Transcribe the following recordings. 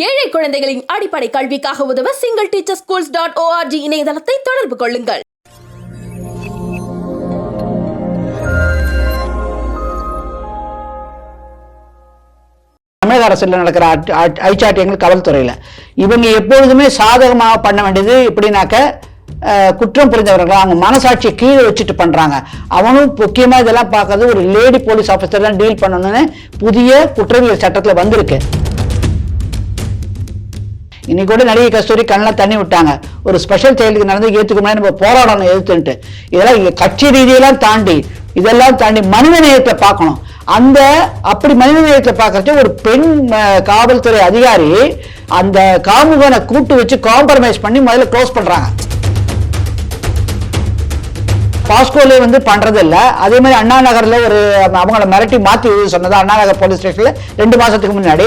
ஏழை குழந்தைகளின் அடிப்படை கல்விக்காக உதவ single teacher schools dot ORG இணையதளத்தை தொடர்பு கொள்ளுங்கள். தமிழக அரசில் நடக்கிற அட்- அட்- ஐச்சாட்டியங்கள் காவல்துறையில். இவங்க எப்பொழுதுமே சாதகமாக பண்ண வேண்டியது எப்படின்னாக்க குற்றம் புரிந்தவர்கள் அவங்க மனசாட்சியை கீழே வச்சுட்டு பண்றாங்க. அவனும் முக்கியமாக இதெல்லாம் பார்க்கறது ஒரு லேடி போலீஸ் ஆஃபீஸர் தான் டீல் பண்ணணும்னு புதிய குற்றவியல் சட்டத்தில் வந்திருக்கு. இன்னைக்கு கூட நடிகை கஸ்தூரி கண்ணெலாம் தண்ணி விட்டாங்க. ஒரு ஸ்பெஷல் செயலுக்கு நடந்து ஏற்றுக்க முடியாது நம்ம போராடணும் எதிர்த்துன்ட்டு. இதெல்லாம் கட்சி ரீதியெல்லாம் தாண்டி இதெல்லாம் தாண்டி மனித நேயத்தை பார்க்கணும். அந்த அப்படி மனித நேயத்தை பார்க்கறது ஒரு பெண் காவல்துறை அதிகாரி அந்த காமுகனை கூட்டு வச்சு காம்ப்ரமைஸ் பண்ணி முதல்ல க்ளோஸ் பண்ணுறாங்க பாஸ்கோலே வந்து பண்றது இல்ல அதே மாதிரி அண்ணா நகர்ல ஒரு அவங்கள மிரட்டி மாத்தி சொன்னதா சொன்னது அண்ணா நகர் போலீஸ் ஸ்டேஷன்ல ரெண்டு மாசத்துக்கு முன்னாடி.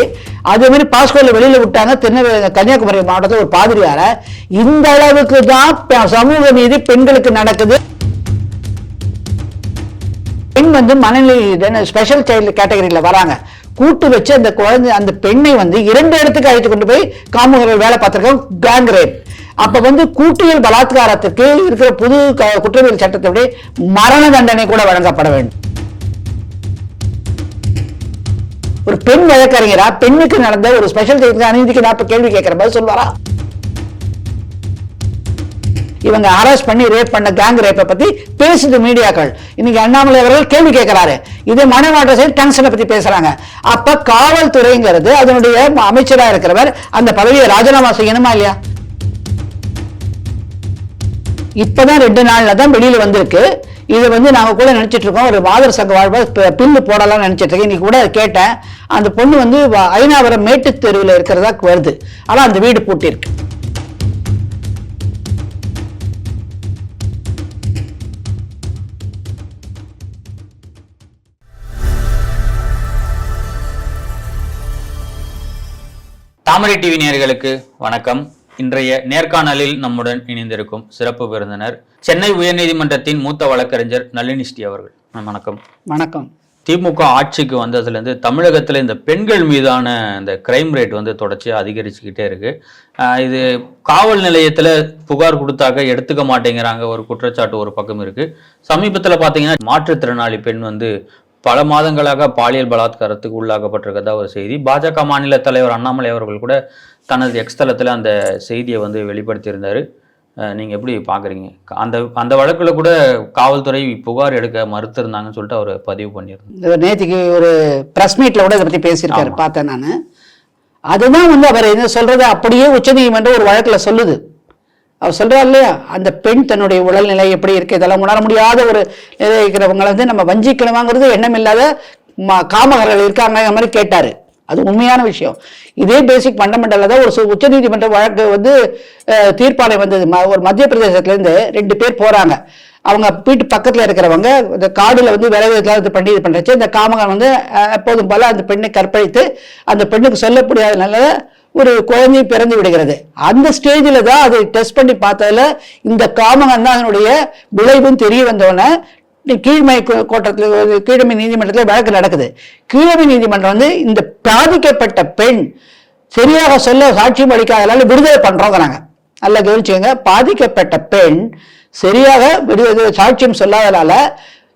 அதே மாதிரி பாஸ்கோல வெளியில விட்டாங்க திருநெல்வேலி கன்னியாகுமரி மாவட்டத்தில் ஒரு பாதிரியார. இந்த அளவுக்கு தான் சமூக நீதி பெண்களுக்கு நடக்குது. பெண் வந்து மனநிலை ஸ்பெஷல் சைல்டு கேட்டகரியில வராங்க. கூட்டு வச்சு அந்த குழந்தை அந்த பெண்ணை வந்து இரண்டு இடத்துக்கு அழைத்து கொண்டு போய் காமுகர்கள் வேலை பார்த்திருக்கோம் கேங் ரேப் அப்ப வந்து கூட்டியல் பலாத்காரத்துக்கு இருக்கிற புது குற்றவியல் சட்டத்தினுடைய மரண தண்டனை கூட வழங்கப்பட வேண்டும். ஒரு பெண் வழக்கறிஞரா பெண்ணுக்கு நடந்த ஒரு ஸ்பெஷல் அநீதிக்கு நான் கேள்வி கேட்கிற மாதிரி சொல்வாரா இவங்க அரெஸ்ட் பண்ணி ரேப் பண்ண கேங் ரேப்பை பத்தி பேசுது மீடியாக்கள். இன்னைக்கு அண்ணாமலை அவர்கள் கேள்வி கேட்கிறாரு. இது மனவாட்ட சைடு டங்ஷனை பத்தி பேசுறாங்க. அப்ப காவல்துறைங்கிறது அதனுடைய அமைச்சரா இருக்கிறவர் அந்த பதவியை ராஜினாமா செய்யணுமா இல்லையா? இப்போதான் ரெண்டு நாளில் தான் வெளியில் வந்திருக்கு. இது வந்து நாங்கள் கூட நினைச்சிட்டு இருக்கோம். ஒரு மாதர் சங்க வாழ்வா பில்லு போடலாம்னு நினைச்சிட்டு இருக்கேன். இன்னைக்கு கூட கேட்டேன். அந்த பொண்ணு வந்து ஐநாவரம் மேட்டு தெருவில் இருக்கிறதா வருது. ஆனால் அந்த வீடு பூட்டியிருக்கு. தாமரை டிவி நேர்களுக்கு வணக்கம். இன்றைய நேர்காணலில் நம்முடன் இணைந்திருக்கும் சிறப்பு விருந்தினர் சென்னை உயர்நீதிமன்றத்தின் மூத்த வழக்கறிஞர் நளினிஸ்ரீ அவர்கள். வணக்கம். வணக்கம். திமுக ஆட்சிக்கு வந்ததுலேருந்து தமிழகத்தில் இந்த பெண்கள் மீதான இந்த கிரைம் ரேட் வந்து தொடர்ச்சியாக அதிகரிச்சுக்கிட்டே இருக்கு. இது காவல் நிலையத்தில் புகார் கொடுத்தாக்க எடுத்துக்க மாட்டேங்கிறாங்க. ஒரு குற்றச்சாட்டு ஒரு பக்கம் இருக்கு. சமீபத்தில் பார்த்தீங்கன்னா மாற்றுத்திறனாளி பெண் வந்து பல மாதங்களாக பாலியல் பலாத்காரத்துக்கு உள்ளாக்கப்பட்டிருக்கதா ஒரு செய்தி. பாஜக மாநில தலைவர் அண்ணாமலை அவர்கள் கூட தனது எக்ஸ் தளத்தில் அந்த செய்தியை வந்து வெளிப்படுத்தியிருந்தாரு. அஹ் நீங்க எப்படி பாக்குறீங்க? அந்த அந்த வழக்குல கூட காவல்துறை புகார் எடுக்க மறுத்திருந்தாங்கன்னு சொல்லிட்டு அவர் பதிவு பண்ணியிருந்தார். நேத்திக்கு ஒரு பிரஸ் மீட்ல கூட இதை பத்தி பேசியிருக்காரு. பார்த்தேன் நான். அதுதான் வந்து அவர் என்ன சொல்றது? அப்படியே உச்சநீதிமன்றம் ஒரு வழக்குல சொல்லுது. அவர் சொல்றாரு இல்லையா? அந்த பெண் தன்னுடைய உடல்நிலை எப்படி இருக்கு? இதெல்லாம் உணர முடியாத ஒரு நிலை இருக்கிறவங்களை வந்து நம்ம வஞ்சிக்கணுமாங்கிறது எண்ணம் இல்லாத காமகர்கள் இருக்காங்க மாதிரி கேட்டாரு. அது உண்மையான விஷயம். இதே பேசிக் ஃபண்டமெண்டலில் தான் ஒரு சு- உச்சநீதிமன்ற வழக்கு வந்து அஹ், தீர்ப்பாணை வந்தது. ம- ஒரு மத்திய பிரதேசத்துலேருந்து ரெண்டு பேர் போறாங்க. அவங்க வீட்டு பக்கத்தில் இருக்கிறவங்க இந்த காடில் வந்து விளைவிக்கலாம் இது பண்ணி இது பண்ணுறச்சு இந்த காமகன் வந்து எப்போதும் போல அந்த பெண்ணை கற்பழித்து அந்த பெண்ணுக்கு சொல்ல நல்ல ஒரு குழந்தை பிறந்து விடுகிறது. அந்த ஸ்டேஜில் தான் அதை டெஸ்ட் பண்ணி பார்த்ததுல இந்த காமகன் தான் அதனுடைய விளைவும் தெரிய வந்தோடனே கீழ்மை கோட்டத்தில் கீழமை நீதிமன்றத்தில் வழக்கு நடக்குது. கீழமை நீதிமன்றம் வந்து இந்த பாதிக்கப்பட்ட பெண் சரியாக சொல்ல சாட்சியம் அளிக்காதனால விடுதலை பண்ணுறோங்கிறாங்க நல்லா கவனிச்சுங்க பாதிக்கப்பட்ட பெண் சரியாக விடுதலை சாட்சியம் சொல்லாதனால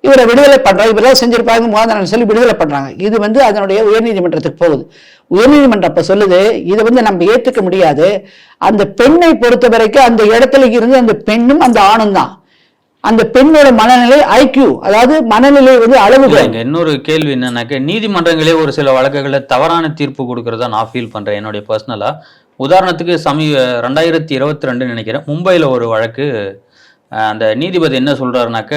இவரை விடுதலை பண்ணுறாங்க இவரெல்லாம் செஞ்சிருப்பாங்க மோதனம் சொல்லி விடுதலை பண்ணுறாங்க இது வந்து அதனுடைய உயர்நீதிமன்றத்துக்கு போகுது. உயர்நீதிமன்றம் அப்போ சொல்லுது இதை வந்து நம்ம ஏற்றுக்க முடியாது. அந்த பெண்ணை பொறுத்த வரைக்கும் அந்த இடத்துல இருந்து அந்த பெண்ணும் அந்த ஆணும் தான். அந்த பெண்ணோட மனநிலை ஐக்கியூ அதாவது மனநிலை வந்து அளவு இன்னொரு கேள்வி என்னன்னாக்க நீதிமன்றங்களே ஒரு சில வழக்குகளை தவறான தீர்ப்பு கொடுக்கறதா நான் ஃபீல் பண்றேன் என்னுடைய பர்சனலா உதாரணத்துக்கு சமீப ரெண்டாயிரத்தி இருபத்தி ரெண்டுன்னு நினைக்கிறேன். மும்பையில் ஒரு வழக்கு அந்த நீதிபதி என்ன சொல்றாருனாக்க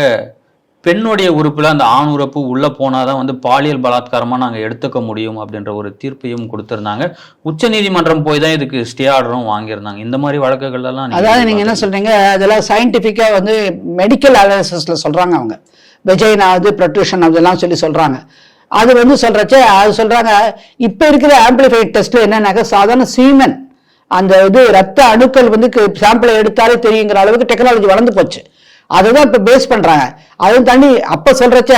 பெண்ணுடைய உறுப்புல அந்த ஆண் உறுப்பு உள்ள போனாதான் வந்து பாலியல் பலாத்காரமா நாங்க எடுத்துக்க முடியும் அப்படின்ற ஒரு தீர்ப்பையும் கொடுத்திருந்தாங்க. உச்ச நீதிமன்றம் போய் தான் இதுக்கு ஸ்டே ஆர்டரும் வாங்கியிருந்தாங்க. இந்த மாதிரி வழக்குகள் எல்லாம் நீங்க அதாவது நீங்க என்ன சொல்றீங்க? அதெல்லாம் சயின்டிபிக்கா வந்து மெடிக்கல் அனாலிசிஸ்ல சொல்றாங்க அவங்க. வெஜைனா அது ப்ரொட்ரூஷன் அதெல்லாம் சொல்லி சொல்றாங்க. அது வந்து சொல்றச்சே அது சொல்றாங்க இப்ப இருக்கிற ஆம்பிளிஃபைட் டெஸ்ட்ல என்னன்னாக்க சாதாரண சீமன் அந்த இது ரத்த அணுக்கள் வந்து சாம்பிளை எடுத்தாலே தெரியுங்கிற அளவுக்கு டெக்னாலஜி வளர்ந்து போச்சு. அதை தான் இப்போ பேஸ் பண்றாங்க. அதுவும் தாண்டி அப்ப சொல்றச்ச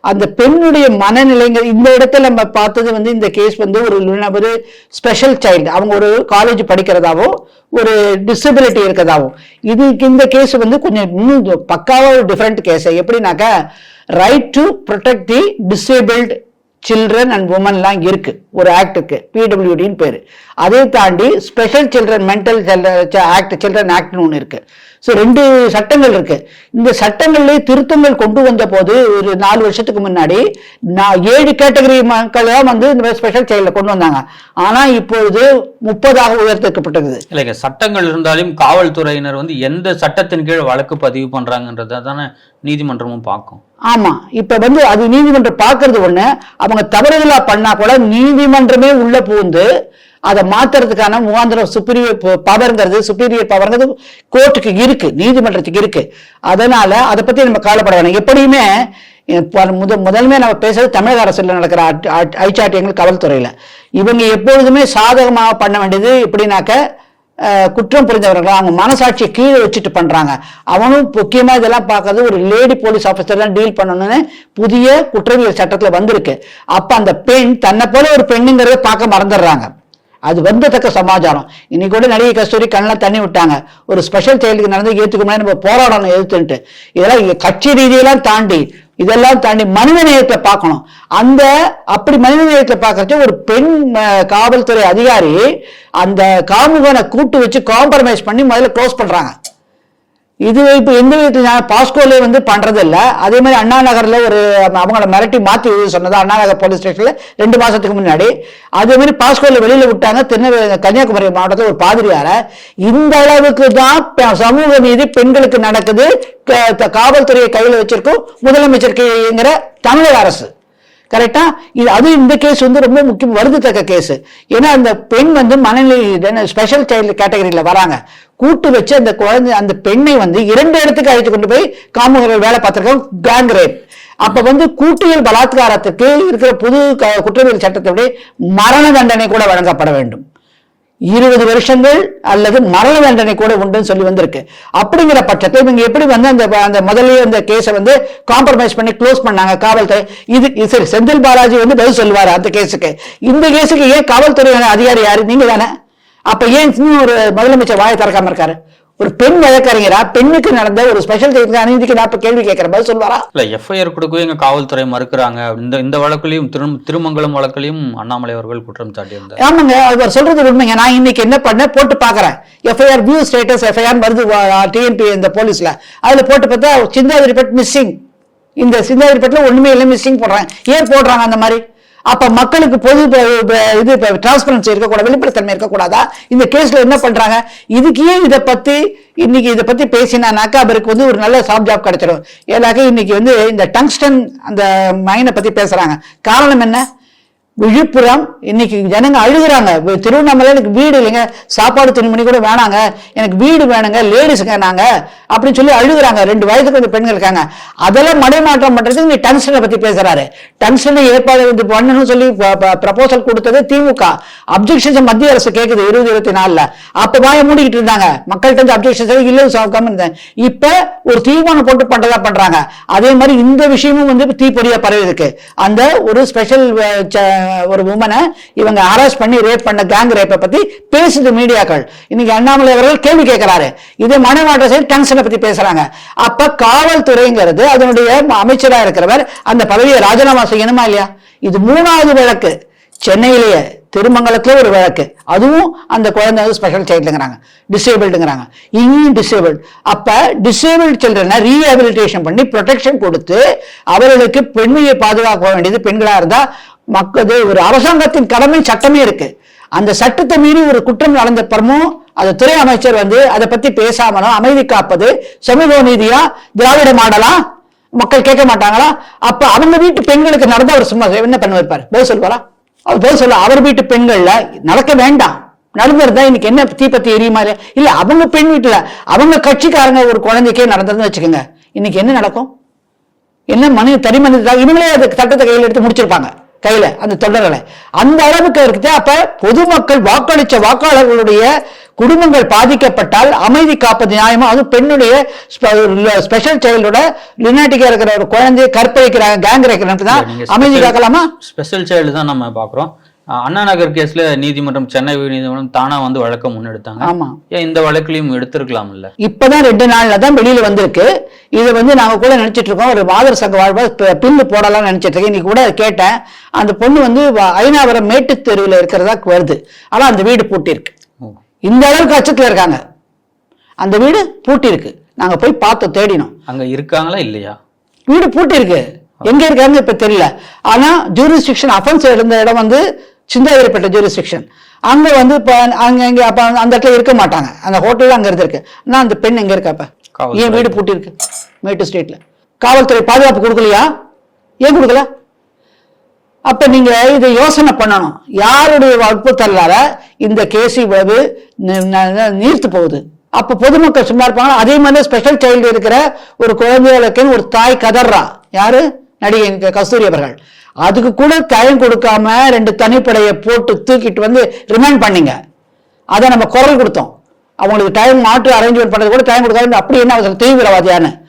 அந்த பெண்ணுடைய மனநிலைங்கள் இந்த இடத்துல நம்ம பார்த்தது வந்து இந்த கேஸ் வந்து ஒரு ஒரு ஸ்பெஷல் சைல்டு அவங்க ஒரு காலேஜ் படிக்கிறதாவோ ஒரு டிசபிலிட்டி இருக்கிறதாவோ இதுக்கு இந்த கேஸ் வந்து கொஞ்சம் இன்னும் பக்காவா ஒரு டிஃப்ரெண்ட் கேஸ் எப்படின்னாக்கா right to protect the disabled children and உமன்லாம் இருக்கு. ஒரு ஆக்டுக்கு பிடபிள்யூடின்னு பேரு. அதை தாண்டி special children mental act children ஆக்ட்னு ஒன்று இருக்கு. ஸோ ரெண்டு சட்டங்கள் இருக்கு. இந்த சட்டங்கள்லேயே திருத்தங்கள் கொண்டு வந்த போது ஒரு நாலு வருஷத்துக்கு முன்னாடி நான் ஏழு கேட்டகரி மக்கள் தான் வந்து இந்த ஸ்பெஷல் செயலில் கொண்டு வந்தாங்க. ஆனால் இப்பொழுது முப்பதாக உயர்த்தப்பட்டது இல்லைங்க சட்டங்கள் இருந்தாலும் காவல்துறையினர் வந்து எந்த சட்டத்தின் கீழ் வழக்கு பதிவு பண்றாங்கன்றதை தானே நீதிமன்றமும் பார்க்கும். ஆமா இப்ப வந்து அது நீதிமன்றம் பார்க்கறது ஒண்ணு. அவங்க தவறுதலா பண்ணா கூட நீதிமன்றமே உள்ள பூந்து அதை மாத்துறதுக்கான முகாந்திர சுப்பீரியர் பவர்ங்கிறது சுப்பீரியர் பவர்ங்கிறது கோர்ட்டுக்கு இருக்கு நீதிமன்றத்துக்கு இருக்கு. அதனால அதை பத்தி நம்ம கவலைப்பட வேணும். எப்படியுமே முத முதல்மே நம்ம பேசுறது தமிழக அரசுல நடக்கிற அட்- ஐச்சாட்டியங்கள் காவல்துறையில. இவங்க எப்பொழுதுமே சாதகமாக பண்ண வேண்டியது எப்படின்னாக்க குற்றம் புரிந்தவர்கள் அவங்க மனசாட்சியை கீழே வச்சுட்டு பண்றாங்க. அவனும் முக்கியமா இதெல்லாம் பார்க்கறது ஒரு லேடி போலீஸ் ஆஃபீஸர் தான் டீல் பண்ணணும்னு புதிய குற்றவியல் சட்டத்துல வந்திருக்கு. அப்ப அந்த பெண் தன்னை போல ஒரு பெண்ணுங்கிறத பார்க்க மறந்துடுறாங்க. அது வந்தத்தக்க சமாச்சாரம். இன்னைக்கு கூட நடிகை கஸ்தூரி கண்ணெல்லாம் தண்ணி விட்டாங்க. ஒரு ஸ்பெஷல் செயலுக்கு நடந்து ஏத்துக்க முடியாது நம்ம போராடணும் எதிர்த்துன்ட்டு. இதெல்லாம் கட்சி ரீதியெல்லாம் தாண்டி இதெல்லாம் தாண்டி மனித நேயத்தை பார்க்கணும். அந்த அப்படி மனித நேயத்தை பார்க்கறச்ச ஒரு பெண் காவல்துறை அதிகாரி அந்த காமுகனை கூட்டு வச்சு காம்ப்ரமைஸ் பண்ணி முதல்ல க்ளோஸ் பண்றாங்க. இது இப்போ எந்த விதத்துல பாஸ்கோலே வந்து பண்றது இல்ல அதே மாதிரி அண்ணா நகர்ல ஒரு அவங்கள மிரட்டி மாத்தி சொன்னது அண்ணா நகர் போலீஸ் ஸ்டேஷன்ல ரெண்டு மாசத்துக்கு முன்னாடி. அதே மாதிரி பாஸ்கோல வெளியில விட்டாங்க திருநெல்வேலி கன்னியாகுமரி மாவட்டத்தில் ஒரு பாதிரியார. இந்த அளவுக்கு தான் சமூக நீதி பெண்களுக்கு நடக்குது. க- த- காவல்துறையை கையில வச்சிருக்கும் முதலமைச்சருக்குங்கிற தமிழக அரசு. கரெக்டா? இது அது இந்த கேஸ் வந்து ரொம்ப முக்கியம் வருந்தத்தக்க கேஸ் ஏன்னா அந்த பெண் வந்து மனநிலை ஸ்பெஷல் சைல்டு கேட்டகரியில் வராங்க. கூட்டு வச்சு அந்த குழந்தை அந்த பெண்ணை வந்து இரண்டு இடத்துக்கு அழைத்து கொண்டு போய் காமுகர்கள் வேலை பார்த்திருக்கோம் கேங் ரேப் அப்ப வந்து கூட்டியல் பலாத்காரத்துக்கு இருக்கிற புது க- குற்றவியல் சட்டத்தோட மரண தண்டனை கூட வழங்கப்பட வேண்டும். இருபது வருஷங்கள் அல்லது மரண தண்டனை கூட உண்டுன்னு சொல்லி வந்திருக்கு. அப்படிங்கிற பட்சத்தில் இவங்க எப்படி வந்து அந்த அந்த முதல்ல அந்த கேஸை வந்து காம்ப்ரமைஸ் பண்ணி க்ளோஸ் பண்ணாங்க காவல்துறை? இது இது சரி செந்தில் பாலாஜி வந்து பதில் சொல்லுவார் அந்த கேஸுக்கு இந்த கேஸுக்கு ஏன் காவல்துறை அதிகாரி யாரு? நீங்க தானே அப்ப ஏன் இன்னும் ஒரு முதலமைச்சர் வாயை திறக்காம இருக்காரு? ஒரு பெண் வழக்கறிஞரா? பெண்ணுக்கு நடந்த ஒரு ஸ்பெஷல் அநீதிக்கு நான் கேள்வி கேட்கிறேன். பதில் சொல்வாரா இல்ல எஃப்ஐஆர் கொடுக்கவே எங்க காவல்துறை மறுக்கிறாங்க. இந்த இந்த வழக்குலையும் திரு திருமங்கலம் வழக்குலையும் அண்ணாமலை அவர்கள் குற்றம் சாட்டியிருந்தார். ஆமாங்க அவர் சொல்றது உண்மைங்க. நான் இன்னைக்கு என்ன பண்ணேன்? போட்டு பாக்குறேன். எஃப்ஐஆர் வியூ ஸ்டேட்டஸ் எஃப்ஐஆர் வருது டிஎன்பி இந்த போலீஸ்ல அதுல போட்டு பார்த்தா சிந்தாதிரிப்பட் மிஸ்ஸிங் இந்த சிந்தாதிரிப்பட்டில் ஒண்ணுமே இல்லை மிஸ்ஸிங் போடுறேன் ஏன் போடுறாங்க அந்த மாதிரி? அப்ப மக்களுக்கு பொது இது டிரான்ஸ்பரன்சி இருக்கக்கூடாது வெளிப்படைத்தன்மை இருக்கக்கூடாதா? இந்த கேஸ்ல என்ன பண்றாங்க? இதுக்கு ஏன் இதை பத்தி இன்னைக்கு இதை பத்தி பேசினானாக்கா அவருக்கு வந்து ஒரு நல்ல சாப் ஜாப் கிடைச்சிடும். ஏன்னாக்க இன்னைக்கு வந்து இந்த டங்ஸ்டன் அந்த மைனை பத்தி பேசுறாங்க. காரணம் என்ன? விழுப்புரம் இன்னைக்கு ஜனங்க அழுகுறாங்க. திருவண்ணாமலை எனக்கு வீடு இல்லைங்க. சாப்பாடு துணிமணி கூட வேணாங்க. எனக்கு வீடு வேணுங்க. லேடிஸுங்க நாங்க. அப்படின்னு சொல்லி அழுகுறாங்க. ரெண்டு வயதுக்கு கொஞ்சம் பெண்கள் இருக்காங்க. அதெல்லாம் மடைமாற்றம் பண்றதுக்கு நீ டங்ஸ்டனை பத்தி பேசுறாரு. டங்ஸ்டனை ஏற்பாடு வந்து பண்ணணும்னு சொல்லி ப்ரப்போசல் கொடுத்தது திமுக. அப்ஜெக்ஷன்ஸ் மத்திய அரசு கேட்குது இருபது இருபத்தி நாலுல. அப்ப வாய மூடிக்கிட்டு இருந்தாங்க. மக்கள்கிட்ட இருந்து அப்ஜெக்ஷன்ஸ் இல்லை கம்மி இருந்தேன். இப்ப ஒரு தீர்மானம் போட்டு பண்றதா பண்றாங்க. அதே மாதிரி இந்த விஷயமும் வந்து தீப்பொறியா பரவி இருக்கு அந்த ஒரு ஸ்பெஷல் ஒரு உமனை இவங்க அரெஸ்ட் பண்ணி ரேப் பண்ண கேங் ரேப்பை பத்தி பேசுது மீடியாக்கள். இன்னைக்கு அண்ணாமலை அவர்கள் கேள்வி கேட்கிறாரு. இதே மனமாற்ற சைடு டங்ஷனை பத்தி பேசுறாங்க. அப்ப காவல்துறைங்கிறது அதனுடைய அமைச்சரா இருக்கிறவர் அந்த பதவியை ராஜினாமா செய்யணுமா இல்லையா? இது மூணாவது வழக்கு. சென்னையிலேயே திருமங்கலத்துல ஒரு வழக்கு. அதுவும் அந்த குழந்தை வந்து ஸ்பெஷல் சைல்டுங்கிறாங்க டிசேபிள்டுங்கிறாங்க இங்கேயும் டிசேபிள் அப்ப டிசேபிள் சில்ட்ரனை ரீஹபிலிட்டேஷன் பண்ணி ப்ரொடெக்ஷன் கொடுத்து அவர்களுக்கு பெண்மையை பாதுகாக்க வேண்டியது பெண்களாக இருந்தால் மக்கள் ஒரு அரசாங்கத்தின் கடமை சட்டமே இருக்கு. அந்த சட்டத்தை மீறி ஒரு குற்றம் நடந்த பிறமும் அந்த துறை அமைச்சர் வந்து அதை பத்தி பேசாமலும் அமைதி காப்பது சமூக நீதியா திராவிட மாடலா? மக்கள் கேட்க மாட்டாங்களா? அப்ப அவங்க வீட்டு பெண்களுக்கு நடந்த அவர் சும்மா என்ன பண்ண வைப்பார் பதில் சொல்வாரா அவர் பதில் சொல்ல அவர் வீட்டு பெண்கள்ல நடக்க வேண்டாம். நடந்திருந்தா இன்னைக்கு என்ன தீப்பத்தி எரியுமா இல்லையா? இல்ல அவங்க பெண் வீட்டுல அவங்க கட்சிக்காரங்க ஒரு குழந்தைக்கே நடந்ததுன்னு வச்சுக்கோங்க. இன்னைக்கு என்ன நடக்கும்? என்ன மனித தனி மனிதா இவங்களே அது சட்டத்தை கையில் எடுத்து முடிச்சிருப்பாங்க. கையில அந்த தொடர்களை அந்த அளவுக்கு இருக்குது அப்ப பொதுமக்கள் வாக்களிச்ச வாக்காளர்களுடைய குடும்பங்கள் பாதிக்கப்பட்டால் அமைதி காப்பது நியாயமா? அது பெண்ணுடைய ஸ்பெஷல் சைல்டோட லுனாட்டிக்கா இருக்கிற ஒரு குழந்தைய கற்பழிக்கிறாங்க கேங் தான் அமைதி காக்கலாமா? ஸ்பெஷல் சைல்டு தான் நம்ம பார்க்குறோம். அண்ணா நகர் கேஸ்ல நீதிமன்றம் சென்னை நீதிமன்றம் தானா வந்து வழக்கம் முன்னெடுத்தாங்க. ஆமா. இந்த வழக்குலையும் எடுத்திருக்கலாம் இல்ல? இப்பதான் ரெண்டு நாள்ல தான் வெளியில வந்திருக்கு. இது வந்து நாங்க கூட நினைச்சிட்டு இருக்கோம். ஒரு மாதர் சங்க வாழ்வா பில்லு போடலாம்னு நினைச்சிட்டு இருக்கேன். இன்னைக்கு கூட கேட்டேன். அந்த பொண்ணு வந்து ஐநாவரம் மேட்டு தெருவில் இருக்கிறதா வருது. ஆனா அந்த வீடு பூட்டி இருக்கு ஓ. இந்த அளவுக்கு அச்சத்துல இருக்காங்க. அந்த வீடு பூட்டி இருக்கு நாங்க போய் பார்த்தோம் தேடினோம். அங்க இருக்காங்களா இல்லையா? வீடு பூட்டி இருக்கு எங்க இருக்காங்க இப்ப தெரியல. ஆனா ஜூரிஸ்டிக்ஷன் அஃபென்ஸ் இருந்த இடம் வந்து சிந்தாதிரிப்பட்ட ஜூரிஸ்டிக்ஷன் அங்க வந்து இப்ப அங்க இங்க அப்ப அந்த இடத்துல இருக்க மாட்டாங்க. அந்த ஹோட்டல் அங்க இருந்திருக்கு ஆனா அந்த பெண் எங்க இருக்கா இப்ப? காவல்துறை. ஏன் வீடு பூட்டி இருக்கு. மேட்டு ஸ்டேட்ல காவல்துறை பாதுகாப்பு கொடுக்கலையா? ஏன் கொடுக்கல? அப்ப நீங்க இதை யோசனை பண்ணணும். யாருடைய வற்புறுத்தலால இந்த கேஸ் இவ்வளவு நீர்த்து போகுது? அப்ப பொதுமக்கள் சும்மா இருப்பாங்க அதே மாதிரி ஸ்பெஷல் சைல்டு இருக்கிற ஒரு குழந்தைகளுக்கு ஒரு தாய் கதறா. யாரு? நடிகை கஸ்தூரி அவர்கள். அதுக்கு கூட டைம் கொடுக்காம ரெண்டு தனிப்படையை போட்டு தூக்கிட்டு வந்து ரிமைண்ட் பண்ணிங்க. அதை நம்ம குரல் கொடுத்தோம். அவங்களுக்கு டைம் மாற்று அரேஞ்ச்மெண்ட் பண்ணது கூட டைம் கொடுக்காது அப்படி என்ன அவசரம்? தீவிரவாதியான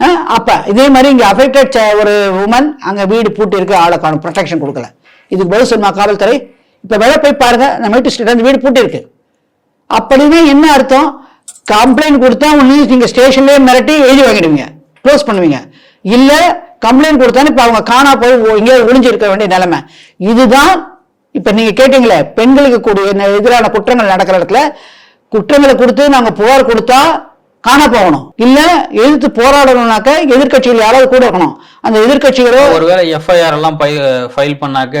அஹ் அப்ப இதே மாதிரி இங்க அஃபெக்டட் ஒரு உமன் அங்க வீடு பூட்டி இருக்க ஆளை காணும். ப்ரொடெக்ஷன் கொடுக்கல. இதுக்கு பதில் சொல்லுமா காவல்துறை? இப்ப வெளில போய் பாருங்க. நம்ம வீட்டு ஸ்டேட் அந்த வீடு பூட்டி இருக்கு. அப்படின்னா என்ன அர்த்தம்? கம்ப்ளைண்ட் கொடுத்தா ஒண்ணு நீங்க ஸ்டேஷன்லயே மிரட்டி எழுதி வாங்கிடுவீங்க. க்ளோஸ் பண்ணுவீங்க. இல்லை கம்ப்ளைண்ட் கொடுத்தாலும் இப்ப அவங்க காணா போய் எங்கேயாவது ஒளிஞ்சிருக்க இருக்க வேண்டிய நிலைமை. இதுதான் இப்ப நீங்க கேட்டீங்களே பெண்களுக்கு கூடிய எதிரான குற்றங்கள் நடக்கிற இடத்துல குற்றங்களை கொடுத்து நாங்க புகார் கொடுத்தா காண போகணும். இல்ல எதிர்த்து போராடணும்னாக்க எதிர்க்கட்சிகள் யாராவது கூட இருக்கணும். அந்த எதிர்க்கட்சிகளோ ஒருவேளை எஃப்ஐஆர் எல்லாம் ஃபைல் பண்ணாக்க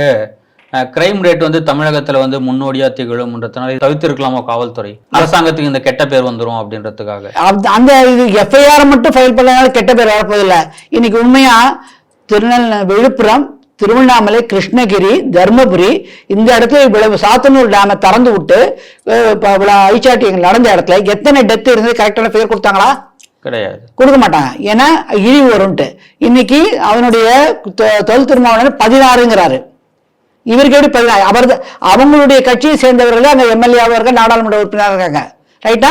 கிரைம் ரேட் வந்து தமிழகத்துல வந்து முன்னோடியா திகழும்ன்றதுனால தவிர்த்திருக்கலாமா காவல்துறை? அரசாங்கத்துக்கு இந்த கெட்ட பேர் வந்துரும் அப்படின்றதுக்காக. அந்த- இது எஃப்ஐஆர் மட்டும் ஃபைல் பண்ணனால கெட்ட பேர் வரப்போதில்லை. இன்னைக்கு உண்மையா திருநெல் விழுப்புரம் திருவண்ணாமலை கிருஷ்ணகிரி தர்மபுரி இந்த இடத்துல இவ்வளவு சாத்தனூர் டேமை திறந்து விட்டு அஹ், இப்ப இவ்வளவு ஐச்சாட்டி நடந்த இடத்துல எத்தனை டெத் இருந்தது கரெக்டான பேர் கொடுத்தாங்களா? கிடையாது. கொடுக்க மாட்டாங்க. ஏன்னா இழிவு வரும்ட்டு. இன்னைக்கு அவனுடைய தொல் திருமாவளவன் பதினாறுங்கிறாரு. இவருக்கு எப்படி பதினாறு அவர் அவங்களுடைய கட்சியை சேர்ந்தவர்கள் அங்கே எம்எல்ஏவாக இருக்க நாடாளுமன்ற உறுப்பினராக இருக்காங்க. ரைட்டா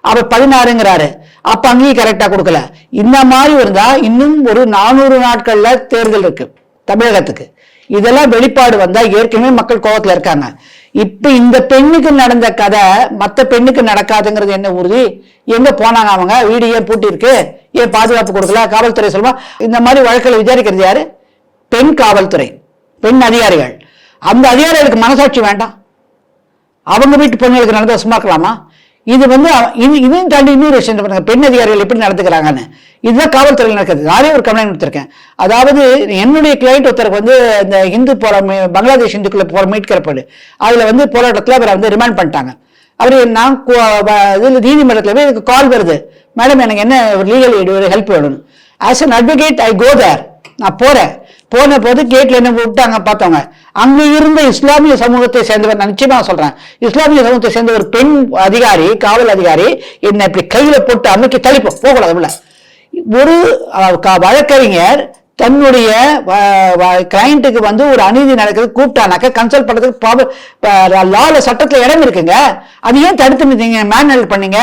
அவர் பதினாறுங்கிறாரு. அப்ப அங்கேயும் கரெக்டா கொடுக்கல. இந்த மாதிரி இருந்தா இன்னும் ஒரு நானூறு நாட்கள்ல தேர்தல் இருக்கு தமிழகத்துக்கு. இதெல்லாம் வெளிப்பாடு வந்தா ஏற்கனவே மக்கள் கோபத்துல இருக்காங்க. இப்ப இந்த பெண்ணுக்கு நடந்த கதை மத்த பெண்ணுக்கு நடக்காதுங்கிறது என்ன உறுதி? எங்க போனாங்க அவங்க? வீடு ஏன் பூட்டி இருக்கு? ஏன் பாதுகாப்பு கொடுக்கல? காவல்துறை சொல்லுவா இந்த மாதிரி வழக்கில் விசாரிக்கிறது யாரு? பெண் காவல்துறை பெண் அதிகாரிகள். அந்த அதிகாரிகளுக்கு மனசாட்சி வேண்டாம். அவங்க வீட்டு பெண்களுக்கு நடந்த சும்மா இருக்கலாமா இது வந்து இது இதையும் தாண்டி இன்னொரு விஷயம் பண்ணுங்க? பெண் அதிகாரிகள் எப்படி நடந்துக்கிறாங்கன்னு. இதுதான் காவல்துறையில் நடக்குது. நானே ஒரு கம்ப்ளைண்ட் கொடுத்துருக்கேன். அதாவது என்னுடைய கிளைண்ட் ஒருத்தருக்கு வந்து இந்த இந்து போற மீ- பங்களாதேஷ் இந்துக்குள்ள போற மீட்கிறப்படு. அதில் வந்து போராட்டத்தில் அவரை வந்து ரிமாண்ட் பண்ணிட்டாங்க. அவர் நான் கு- நீதிமன்றத்தில் போய் எனக்கு கால் வருது. மேடம் எனக்கு என்ன லீகல் ஒரு ஹெல்ப் வேணும் as an advocate I go there நான் போறேன். போன போது கேட்ல என்ன விட்டாங்க பார்த்தவங்க. அங்க இருந்த இஸ்லாமிய சமூகத்தை சேர்ந்தவர் நான் நிச்சயமா சொல்றேன். இஸ்லாமிய சமூகத்தை சேர்ந்த ஒரு பெண் அதிகாரி காவல் அதிகாரி என்னை இப்படி கையில போட்டு அன்னைக்கு தள்ளிப்போம். போகக்கூடாது உள்ள. ஒரு வழக்கறிஞர் தன்னுடைய கிளைண்ட்டுக்கு வந்து ஒரு அநீதி நடக்குது கூப்பிட்டானாக்க கன்சல்ட் பண்றதுக்கு லால சட்டத்தில் இடம் இருக்குங்க. அது ஏன் தடுத்து நிறுத்தீங்க? மேனுவல் பண்ணீங்க?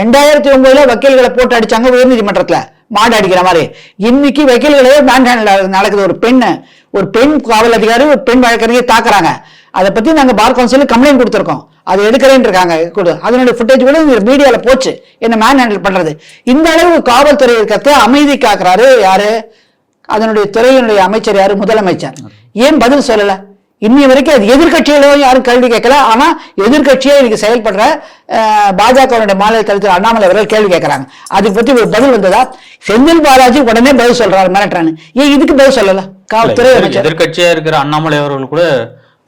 ரெண்டாயிரத்தி ஒன்பதுல வக்கீல்களை போட்டு அடிச்சாங்க உயர்நீதிமன்றத்தில். மாடு அடிக்கிற மாதிரி இன்னைக்கு வக்கீல்களே மேன்ஹேண்டில் நடக்குது. ஒரு பெண்ணு ஒரு பெண் காவல் அதிகாரி ஒரு பெண் வழக்கறிஞர் தாக்குறாங்க. அதை பத்தி நாங்க பார் கவுன்சில் கம்ப்ளைண்ட் கொடுத்துருக்கோம். அது எடுக்கிறேன்னு இருக்காங்க கொடு. அதனுடைய ஃபுட்டேஜ் கூட மீடியால போச்சு. என்ன மேன் ஹேண்டில் பண்றது? இந்த அளவு காவல்துறை இருக்கிறத அமைதி காக்குறாரு யாரு? அதனுடைய துறையினுடைய அமைச்சர் யாரு? முதலமைச்சர். ஏன் பதில் சொல்லல? இன்னி வரைக்கும் அது எதிர்க்கட்சிகளும் யாரும் கேள்வி கேட்கல. ஆனா எதிர்க்கட்சியே இன்னைக்கு செயல்படுற அஹ், பாஜகவினுடைய மாநில தலைவர் அண்ணாமலை அவர்கள் கேள்வி கேட்கறாங்க. அதுக்கு பத்தி ஒரு பதில் வந்ததா? செந்தில் பாலாஜி உடனே பதில் சொல்றாரு மிரட்டுறான்னு. ஏன் இதுக்கு பதில் சொல்லல? காவல்துறை எதிர்- அமைச்சர். எதிர்க்கட்சியா இருக்கிற அண்ணாமலை அவர்கள் கூட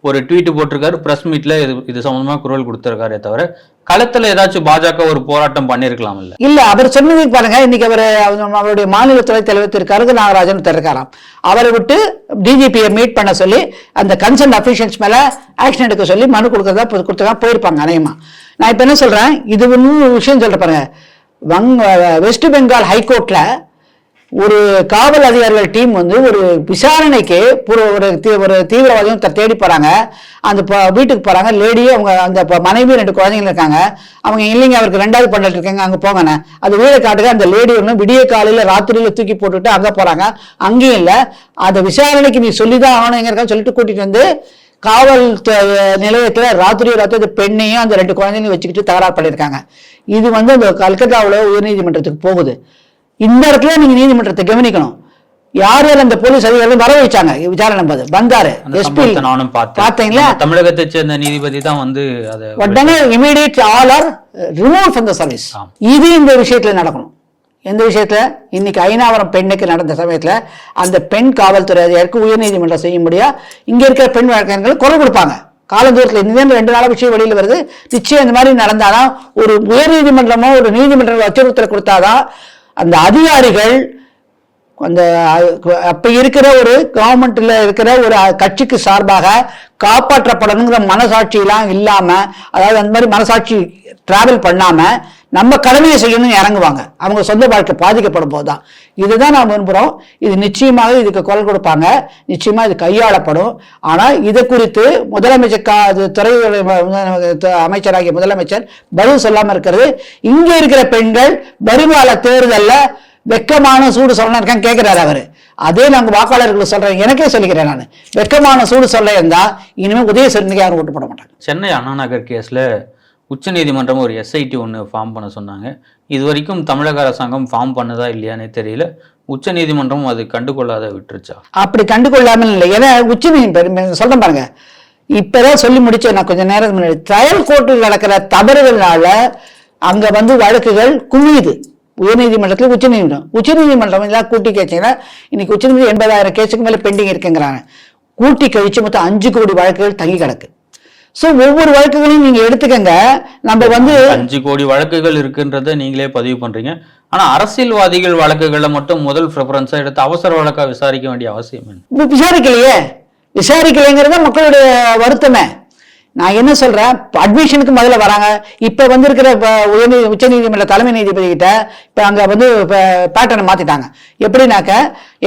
ஒரு ட்வீட் போட்டிருக்காரு. பிரஸ் மீட்ல இது இது சம்பந்தமா குரல் கொடுத்திருக்காரே தவிர களத்துல ஏதாச்சும் பாஜக ஒரு போராட்டம் பண்ணிருக்கலாம் இல்ல? இல்ல அவர் சொன்னதுக்கு பாருங்க. இன்னைக்கு அவர் அவர் அவருடைய மாநில துறை தலைவர் திரு கருகு நாகராஜன் திறக்காராம் இருக்காராம் அவரை விட்டு டிஜிபியை மீட் பண்ண சொல்லி அந்த கன்சர்ன் அபிஷியல்ஸ் மேல ஆக்ஷன் எடுக்க சொல்லி மனு கொடுக்கறதா பொ- கொடுத்ததா போயிருப்பாங்க அநேகமா. நான் இப்ப என்ன சொல்றேன்? இது இன்னும் விஷயம் சொல்ற பாருங்க. வங் வெஸ்ட் பெங்கால் ஹைகோர்ட்ல ஒரு காவல் அதிகாரிகள் டீம் வந்து ஒரு விசாரணைக்கு ஒரு ஒரு தீ- ஒரு தீவிரவாதியும் தேடி போறாங்க. அந்த ப- வீட்டுக்கு போறாங்க. லேடி அவங்க அந்த ப- மனைவி ரெண்டு குழந்தைங்க இருக்காங்க. அவங்க இல்லைங்க அவருக்கு ரெண்டாவது பண்டல் இருக்காங்க அங்க போங்கண்ணே. அது வீடு காட்டுக்கு அந்த லேடி ஒன்று விடிய காலையில ராத்திரியில தூக்கி போட்டுட்டு அங்க போறாங்க. அங்கேயும் இல்லை. அந்த விசாரணைக்கு நீ சொல்லிதான் ஆகணுங்கிறக்க சொல்லிட்டு கூட்டிட்டு வந்து காவல் நிலையத்தில் நிலையத்துல ராத்திரி ராத்திரி அந்த பெண்ணையும் அந்த ரெண்டு குழந்தைங்களையும் வச்சுக்கிட்டு தகராறு பண்ணியிருக்காங்க. இது வந்து அந்த கல்கத்தாவில் உயர்நீதிமன்றத்துக்கு போகுது. இந்த இடத்துல நீங்க நீதிமன்றத்தை கவனிக்கணும். யார் யார் அந்த போலீஸ் அதிகாரிகள் வர வச்சாங்க? விசாரணை போது வந்தாரு எஸ்பி நானும் நம்ம தமிழகத்தை சேர்ந்த நீதிபதி தான் வந்து உடனே immediate all are remove from the service. இது இந்த விஷயத்துல நடக்கணும். எந்த விஷயத்துல? இன்னைக்கு ஐநாவரம் பெண்ணுக்கு நடந்த சமயத்துல அந்த பெண் காவல்துறை அதிகாரிக்கு உயர்நீதிமன்றம் செய்ய முடியா இங்க இருக்கிற பெண் வழக்கறிஞர்கள் குரல் கொடுப்பாங்க. காலந்தூரத்தில் இந்த ரெண்டு நாள் விஷயம் வெளியில வருது. நிச்சயம் இந்த மாதிரி நடந்தாதான் ஒரு உயர்நீதிமன்றமோ ஒரு நீதிமன்றம் அச்சுறுத்தல் கொடுத்தாதான் அந்த அதிகாரிகள் அந்த அப்ப இருக்கிற ஒரு கவர்மெண்ட்ல இருக்கிற ஒரு கட்சிக்கு சார்பாக காப்பாற்றப்படணுங்கிற மனசாட்சியெல்லாம் இல்லாம அதாவது அந்த மாதிரி மனசாட்சி டிராவல் பண்ணாம நம்ம கடமையை செய்யணும்னு இறங்குவாங்க. அவங்க சொந்த வாழ்க்கை பாதிக்கப்படும் போது தான் இதுதான் நாம் விரும்புகிறோம் இது நிச்சயமாக இதுக்கு குரல் கொடுப்பாங்க. நிச்சயமாக இது கையாளப்படும். ஆனால் இதை குறித்து முதலமைச்சர் கா அது துறை அமைச்சராகிய முதலமைச்சர் பதில் சொல்லாமல் இருக்கிறது. இங்கே இருக்கிற பெண்கள் வருங்கால தேர்தலில் வெக்கமான சூடு சொல்லணும் இருக்கான்னு கேட்கிறாரு அவர். அதே நாங்க வாக்காளர்களுக்கு சொல்றேன். எனக்கே சொல்லிக்கிறேன் நான். வெக்கமான சூடு சொல்ல இருந்தால் இனிமேல் உதயசரனுக்கு யாரும் ஓட்டு போட மாட்டாங்க. சென்னை அண்ணா நகர் கேஸ்ல உச்சநீதிமன்றம் ஒரு எஸ்ஐடி ஒன்று ஃபார்ம் பண்ண சொன்னாங்க. இது வரைக்கும் தமிழக அரசாங்கம் ஃபார்ம் பண்ணதா இல்லையானே தெரியல. உச்சநீதிமன்றம் அது கண்டுகொள்ளாத விட்டுருச்சா? அப்படி கண்டுகொள்ளாமல் இல்லை. ஏன்னா உச்ச நீதிமன்றம் சொல்றேன் பாருங்க. இப்பதான் சொல்லி முடிச்சேன் நான் கொஞ்சம் நேரம் முன்னாடி ட்ரையல் கோர்ட்டில் நடக்கிற தவறுகளால அங்க வந்து வழக்குகள் குவியுது. உயர்நீதிமன்றத்தில் உச்சநீதிமன்றம். உச்சநீதிமன்றம் எல்லாம் கூட்டி கேட்டீங்கன்னா இன்னைக்கு உச்சநீதிமன்றம் எண்பதாயிரம் கேஸுக்கு மேல பெண்டிங் இருக்குங்கிறாங்க. கூட்டி கழிச்சு மொத்தம் அஞ்சு கோடி வழக்குகள் தங்கி கிடக்கு. சோ ஒவ்வொரு வழக்குகளையும் நீங்க எடுத்துக்கங்க. நம்ம வந்து அஞ்சு கோடி வழக்குகள் இருக்குன்றத நீங்களே பதிவு பண்றீங்க. ஆனா அரசியல்வாதிகள் வழக்குகளை மட்டும் முதல் ப்ரிஃபரன்ஸா எடுத்து அவசர வழக்கா விசாரிக்க வேண்டிய அவசியம் விசாரிக்கலையே. விசாரிக்கலைங்கிறது மக்களுடைய வருத்தமே. நான் என்ன சொல்றேன்? அட்மிஷனுக்கு முதல்ல வராங்க. இப்ப வந்திருக்கிற உயர்நீ உச்சநீதிமன்ற தலைமை நீதிபதி கிட்ட இப்ப அங்க வந்து பேட்டர்னை மாத்திட்டாங்க. எப்படின்னாக்க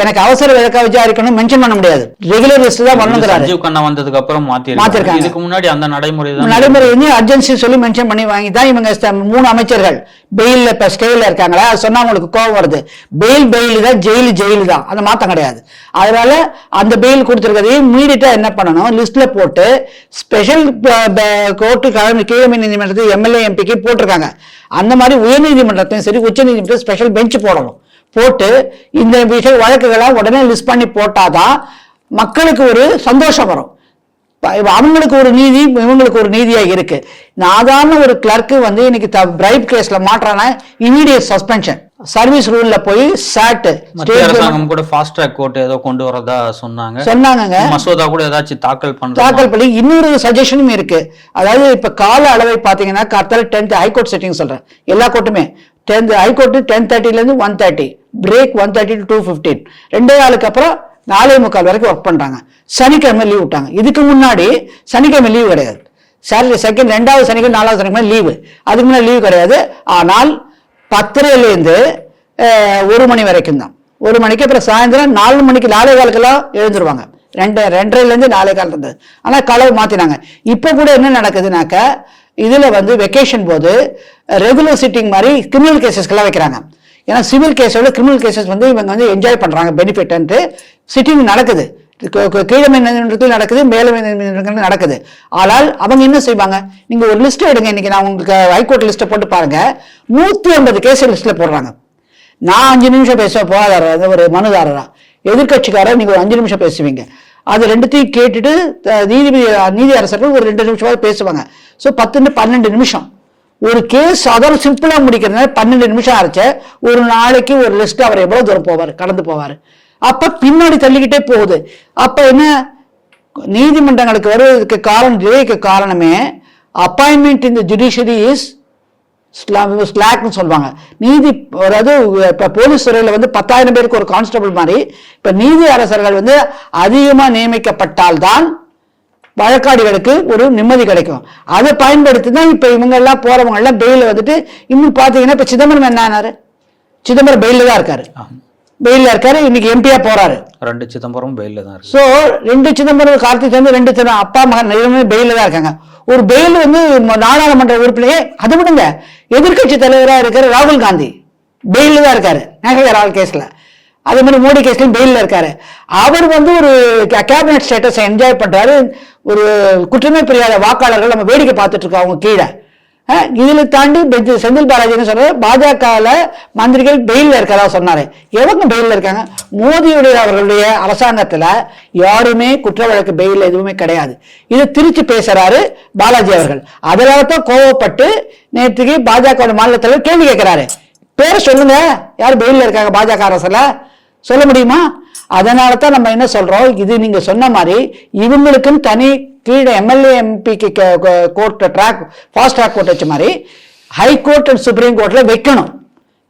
எனக்கு அவசர வழக்கா விசாரிக்கணும் மென்ஷன் பண்ண முடியாது. ரெகுலர் லிஸ்ட் தான் வரணுங்கிறாரு சஞ்சீவ் கண்ணா வந்ததுக்கு அப்புறம் மாத்தி மாத்திருக்காங்க. இதுக்கு முன்னாடி அந்த நடைமுறை தான் நடைமுறை வந்து அர்ஜென்சி சொல்லி மென்ஷன் பண்ணி வாங்கி தான் இவங்க மூணு அமைச்சர்கள் பெயில்ல இப்ப ஸ்டேல இருக்காங்களா? அது சொன்னா அவங்களுக்கு கோவம் வருது. பெயில் பெயில் தான் ஜெயில் ஜெயில் தான். அந்த மாத்தம் கிடையாது. அதனால அந்த பெயில் கொடுத்துருக்கதையும் மீறிட்டா என்ன பண்ணணும்? லிஸ்ட்ல போட்டு ஸ்பெஷல் கோர்ட்டு கீழ கீழமை நீதிமன்றத்துக்கு எம்எல்ஏ எம்பிக்கு போட்டிருக்காங்க. அந்த மாதிரி உயர்நீதிமன்றத்தையும் சரி உச்ச நீதிமன்றம் ஸ்பெஷல் பெஞ்ச் போடணும். போட்டு இந்த விஷய வழக்குகளை உடனே லிஸ்ட் பண்ணி போட்டாதான் மக்களுக்கு ஒரு சந்தோஷம் வரும். அவங்களுக்கு ஒரு நீதி இவங்களுக்கு ஒரு நீதியா இருக்கு. சாதாரண ஒரு கிளர்க்கு வந்து இன்னைக்கு பிரைப் கேஸ்ல மாற்றான இமீடியட் சஸ்பென்ஷன் சர்வீஸ் ரூல்ல போய் சாட் அரசாங்கம் கூட ஃபாஸ்ட் ட்ராக் கோர்ட் ஏதோ கொண்டு வரதா சொன்னாங்க. சொன்னாங்க மசோதா கூட ஏதாச்சும் தாக்கல் பண்றாங்க தாக்கல் பண்ணி இன்னொரு சஜஷனும் இருக்கு. அதாவது இப்ப கால அளவை பாத்தீங்கன்னா காத்தால டென்த் ஹைகோர்ட் செட்டிங் சொல்றேன். எல்லா கோர்ட்டுமே டென்த் ஹைகோர்ட் டென் தேர்ட்டில இருந்து one thirty break one thirty to two fifteen ரெண்டே நாளுக்கு அப்புறம் நாலே முக்கால் வரைக்கும் ஒர்க் பண்ணுறாங்க சனிக்கிழமை லீவ் விட்டாங்க. இதுக்கு முன்னாடி சனிக்கிழமை லீவு கிடையாது. சாட்டர்டே செகண்ட் ரெண்டாவது சனிக்கிழமை நாலாவது சனிக்கிழமை லீவு அதுக்கு முன்னாடி லீவு கிடையாது. ஆனால் பத்திரையிலேருந்து ஒரு மணி வரைக்கும் தான். ஒரு மணிக்கு அப்புறம் சாயந்தரம் நாலு மணிக்கு நாலே காலுக்கெல்லாம் எழுந்துருவாங்க. ரெண்டு ரெண்டரைலேருந்து நாலே கால் இருந்தது. ஆனால் களவு மாற்றினாங்க இப்போ கூட என்ன நடக்குதுனாக்க இதில் வந்து வெக்கேஷன் போது ரெகுலர் சிட்டிங் மாதிரி கிரிமினல் கேசஸ்க்கெல்லாம் வைக்கிறாங்க. ஏன்னா சிவில் கேஸோட கிரிமினல் கேசஸ் வந்து இவங்க வந்து என்ஜாய் பண்ணுறாங்க பெனிஃபிட்ன்ட்டு சிட்டிங் நடக்குது. கு- கீழமை நீதிமன்றத்தில் நடக்குது மேலமை நீதிமன்றத்தில் நடக்குது. ஆனால் அவங்க என்ன செய்வாங்க? நீங்க ஒரு லிஸ்ட் எடுங்க. இன்னைக்கு நான் உங்களுக்கு ஹைகோர்ட் லிஸ்ட்டை போட்டு பாருங்க. நூத்தி ஐம்பது கேஸ் லிஸ்ட்ல போடுறாங்க. நான் அஞ்சு நிமிஷம் பேசுவேன். போகாதாரர்? ஒரு மனுதாரரா? எதிர்க்கட்சிக்காரர்? நீங்க ஒரு அஞ்சு நிமிஷம் பேசுவீங்க. அது ரெண்டுத்தையும் கேட்டுட்டு நீதிபதி நீதி அரசர்கள் ஒரு ரெண்டு நிமிஷமாவது பேசுவாங்க. ஸோ பத்து பன்னெண்டு நிமிஷம். ஒரு கேஸ் சாதாரண சிம்பிளாக முடிக்கிறதுனால பன்னெண்டு நிமிஷம் ஆச்சு. ஒரு நாளைக்கு ஒரு லிஸ்ட் அவர் எவ்வளோ தூரம் போவார்? கடந்து போவார். அப்ப பின்னாடி தள்ளிக்கிட்டே போகுது. அப்ப என்ன? நீதிமன்றங்களுக்கு வருவதற்கு காரணம் டிலேக்கு காரணமே அப்பாயின்மெண்ட் இந்த ஜுடிஷியரி இஸ் ஸ்லாக்னு சொல்லுவாங்க. நீதி அதாவது இப்போ போலீஸ் துறையில் வந்து பத்தாயிரம் பேருக்கு ஒரு கான்ஸ்டபிள் மாதிரி இப்போ நீதி அரசர்கள் வந்து அதிகமாக நியமிக்கப்பட்டால்தான் வழக்காடிகளுக்கு ஒரு நிம்மதி கிடைக்கும். அதை பயன்படுத்தி தான் இப்போ இவங்கெல்லாம் போகிறவங்கெல்லாம் போறவங்க எல்லாம் வந்துட்டு இன்னும் பார்த்தீங்கன்னா இப்போ சிதம்பரம் என்ன ஆனாரு? சிதம்பரம் பெயிலில் தான் இருக்காரு. பெயிலில் இருக்காரு இன்னைக்கு எம்பியா போறாரு. ரெண்டு சிதம்பரம் பெயில தான் இருக்கு. ஸோ ரெண்டு சிதம்பரம் கார்த்தி சேர்ந்து ரெண்டு சிதம்பரம் அப்பா மகன் இருவருமே பெயிலில் தான் இருக்காங்க. ஒரு பெயில் வந்து நாடாளுமன்ற உறுப்பினரே அது விடுங்க எதிர்க்கட்சி தலைவராக இருக்கிற ராகுல் காந்தி. பெயிலில் தான் இருக்காரு நேகரால் கேஸ்ல. அதே மாதிரி மோடி கேஸ்லயும் பெயிலில் இருக்காரு. அவர் வந்து ஒரு கேபினட் ஸ்டேட்டஸை என்ஜாய் பண்றாரு. ஒரு குற்றமே புரியாத வாக்காளர்கள் நம்ம வேடிக்கை பார்த்துட்டு இருக்கோம் அவங்க கீழே. இதில் தாண்டி பெஞ்சு செந்தில் பாலாஜி என்ன பாஜகவில் மந்திரிகள் பெயிலில் இருக்கிறதா சொன்னாரு. எவங்க பெயிலில் இருக்காங்க? மோதியுடைய அவர்களுடைய அரசாங்கத்தில் யாருமே குற்ற வழக்கு பெயில் எதுவுமே கிடையாது. இது திருச்சி பேசுறாரு பாலாஜி அவர்கள். அதனால தான் கோவப்பட்டு நேற்றுக்கு பாஜக மாநில தலைவர் கேள்வி கேட்கிறாரு. பேர் சொல்லுங்க. யார் பெயிலில் இருக்காங்க பாஜக அரசில்? சொல்ல முடியுமா? அதனால தான் நம்ம என்ன சொல்றோம்? இது நீங்க சொன்ன மாதிரி இவங்களுக்குன்னு தனி கீழே MLA எம்பிக்கு court track fast track court வச்ச மாதிரி ஹை கோர்ட் அண்ட் சுப்ரீம் கோர்ட்ல வைக்கணும்.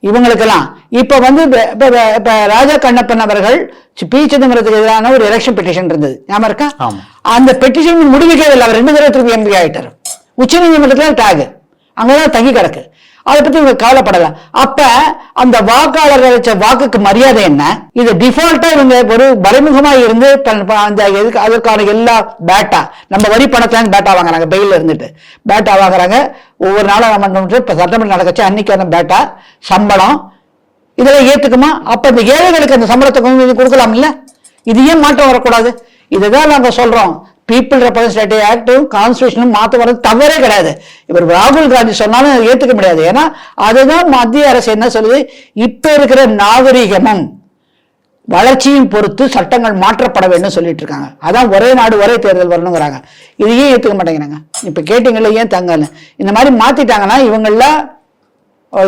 இவங்களுக்கெல்லாம். இப்ப வந்து இப்ப- ராஜா கண்ணப்பன் அவர்கள் பி சிதம்பரத்துக்கு எதிரான ஒரு எலெக்ஷன் பெட்டிஷன் இருந்தது. ஞாபகம் இருக்கா. அந்த பெட்டிஷன் முடிவுக்கே இல்லை அவர் ரெண்டு தடவை திருப்பி எம்பி ஆயிட்டாரு. உச்ச நீதிமன்றத்துல டேக் அங்கதான் தங்கி கிடக்கு. அதை பத்தி இவங்க கவலைப்படல. அப்ப அந்த வாக்காளர்கள் வச்ச வாக்குக்கு மரியாதை என்ன? இது டிஃபால்ட்டா இவங்க ஒரு மறைமுகமா இருந்து அந்த எதுக்கு அதற்கான எல்லா பேட்டா நம்ம வரி பணத்தை பேட்டா வாங்குறாங்க பெயில இருந்துட்டு. பேட்டா வாங்குறாங்க ஒவ்வொரு நாளும் நம்ம இப்ப சட்டமன்றம் நடக்கச்சு அன்னைக்கான பேட்டா சம்பளம் இதெல்லாம் ஏத்துக்குமா? அப்ப இந்த ஏழைகளுக்கு அந்த சம்பளத்தை கொஞ்சம் கொடுக்கலாம் இல்ல இது ஏன் மாற்றம் வரக்கூடாது? இதுதான் நாங்க சொல்றோம். பீப்புள் ரெப்ரஸன்டேட்டிவ் ஆக்டும் கான்ஸ்டியூஷனும் மாற்ற வர்றது தவறே கிடையாது. இவர் ராகுல் காந்தி சொன்னாலும் ஏற்றுக்க முடியாது. ஏன்னா அதுதான் மத்திய அரசு என்ன சொல்லுது? இப்போ இருக்கிற நாகரிகமும் வளர்ச்சியும் பொறுத்து சட்டங்கள் மாற்றப்பட வேண்டும் சொல்லிட்டு இருக்காங்க. அதான் ஒரே நாடு ஒரே தேர்தல் வரணுங்கிறாங்க. இது ஏன் மாட்டேங்கிறாங்க? இப்போ கேட்டீங்களே ஏன் தங்கன்னு? இந்த மாதிரி மாற்றிட்டாங்கன்னா இவங்கள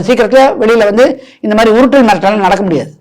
சீக்கிரத்தில் வெளியில் வந்து இந்த மாதிரி உருட்டல் மிரட்டலாம் நடக்க முடியாது.